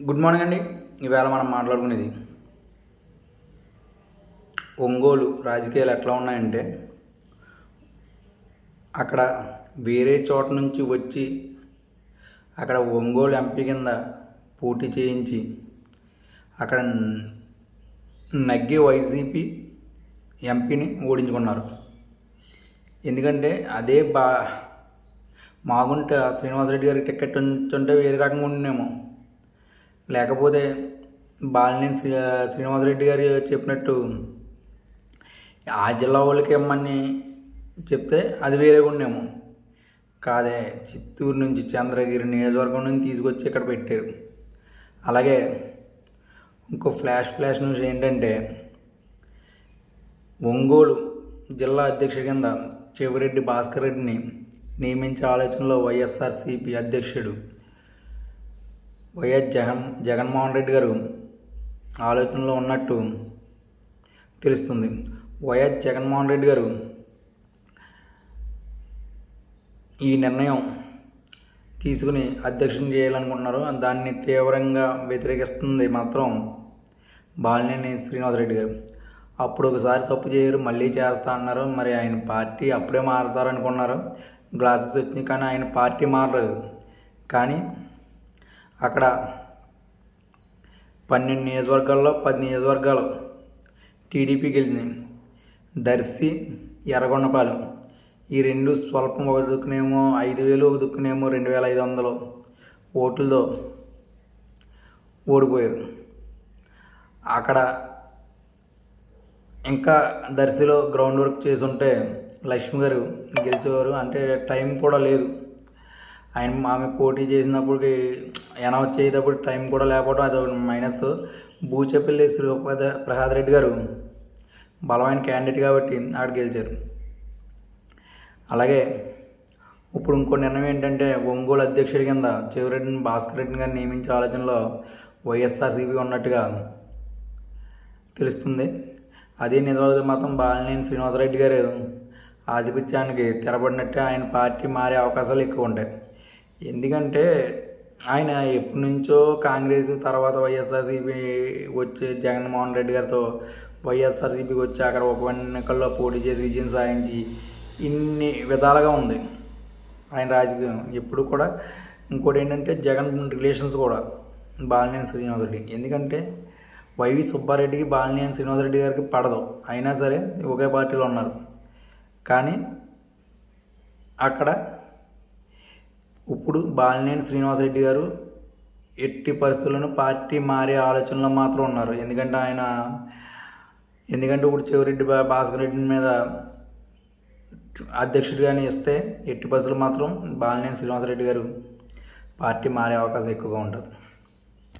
Good morning అండి. ఈవేళ మనం మాట్లాడుకునేది ఒంగోలు రాజకీయాలు ఎట్లా ఉన్నాయంటే అక్కడ వేరే చోట నుంచి వచ్చి అక్కడ ఒంగోలు ఎంపీ కింద పోటీ చేయించి అక్కడ నగ్గి వైసీపీ ఎంపీని ఓడించుకున్నారు. ఎందుకంటే అదే బా మాగుంట శ్రీనివాసరెడ్డి గారికి టికెట్ ఉంచుంటే వేరే రకంగా ఉండేమో లేకపోతే బాలినేని శ్రీ శ్రీనివాసరెడ్డి గారు చెప్పినట్టు ఆ జిల్లా వాళ్ళకి ఇమ్మని చెప్తే అది వేరేగా ఉండేమో కాదే చిత్తూరు నుంచి చంద్రగిరి నియోజకవర్గం నుంచి తీసుకొచ్చి ఇక్కడ పెట్టారు. అలాగే ఇంకో ఫ్లాష్ ఫ్లాష్ న్యూస్ ఏంటంటే ఒంగోలు జిల్లా అధ్యక్షుడి కింద చెవిరెడ్డి భాస్కర్ రెడ్డిని నియమించే ఆలోచనలో వైఎస్ఆర్సీపీ అధ్యక్షుడు వైఎస్ జగన్ జగన్మోహన్ రెడ్డి గారు ఆలోచనలో ఉన్నట్టు తెలుస్తుంది. వైఎస్ జగన్మోహన్ రెడ్డి గారు ఈ నిర్ణయం తీసుకుని అధ్యక్షం చేయాలనుకుంటున్నారు దాన్ని తీవ్రంగా వ్యతిరేకిస్తుంది మాత్రం బాలినేని శ్రీనివాసరెడ్డి గారు. అప్పుడు ఒకసారి తప్పు చేయరు మళ్ళీ చేస్తా అన్నారు. మరి ఆయన పార్టీ అప్పుడే మారుతారనుకున్నారు. గ్లాసెస్ వచ్చింది కానీ ఆయన పార్టీ మారలేదు. కానీ అక్కడ పన్నెండు నియోజకవర్గాల్లో పది నియోజకవర్గాలు టీడీపీ గెలిచినాయి దర్శి ఎర్రగొండపాలెం. ఈ రెండు స్వల్పం ఒక దుక్కునేమో ఐదు వేలు ఒక దుక్కునేమో రెండు వేల ఐదు వందలు ఓట్లతో ఓడిపోయారు. అక్కడ ఇంకా దర్శిలో గ్రౌండ్ వర్క్ చేసి ఉంటే లక్ష్మి గారు గెలిచేవారు. అంటే టైం కూడా లేదు. ఆయన ఆమె పోటీ చేసినప్పటికి అనౌన్స్ చేసేటప్పుడు టైం కూడా లేకపోవడం అది మైనస్ బూచేపల్లి శ్రీపద ప్రసాద్ రెడ్డి గారు బలమైన క్యాండిడేట్ కాబట్టి ఆడ గెలిచారు. అలాగే ఇప్పుడు ఇంకో నిర్ణయం ఏంటంటే ఒంగోలు అధ్యక్షుడి కింద చెవిరెడ్డిని భాస్కర్ రెడ్డిని గారిని నియమించే ఆలోచనలో వైఎస్ఆర్సీపీ ఉన్నట్టుగా తెలుస్తుంది. అదే నిజమైతే మాత్రం బాలినేని శ్రీనివాసరెడ్డి గారు ఆధిపత్యానికి తెరబడినట్టే ఆయన పార్టీ మారే అవకాశాలు ఎక్కువ ఉంటాయి. ఎందుకంటే ఆయన ఎప్పటి నుంచో కాంగ్రెస్ తర్వాత వైఎస్ఆర్సీపీ వచ్చి జగన్మోహన్ రెడ్డి గారితో వైఎస్ఆర్సీపీకి వచ్చి అక్కడ ఒక ఎన్నికల్లో పోటీ చేసి విజయం సాధించి ఇన్ని విధాలుగా ఉంది ఆయన రాజకీయం. ఎప్పుడు కూడా ఇంకోటి ఏంటంటే జగన్ రిలేషన్స్ కూడా బాలినేని శ్రీనివాసరెడ్డి ఎందుకంటే వైవి సుబ్బారెడ్డికి బాలినేని శ్రీనివాసరెడ్డి గారికి పడదు. అయినా సరే ఒకే పార్టీలో ఉన్నారు. కానీ అక్కడ ఇప్పుడు బాలినేని శ్రీనివాసరెడ్డి గారు ఎట్టి పరిస్థితుల్లోనూ పార్టీ మారే ఆలోచనలో మాత్రం ఉన్నారు. ఎందుకంటే ఆయన ఎందుకంటే ఇప్పుడు చెవిరెడ్డి భాస్కర్ రెడ్డి మీద అధ్యక్షుడిగానే ఇస్తే ఎట్టి పరిస్థితులు మాత్రం బాలినేని శ్రీనివాసరెడ్డి గారు పార్టీ మారే అవకాశం ఎక్కువగా ఉంటుంది.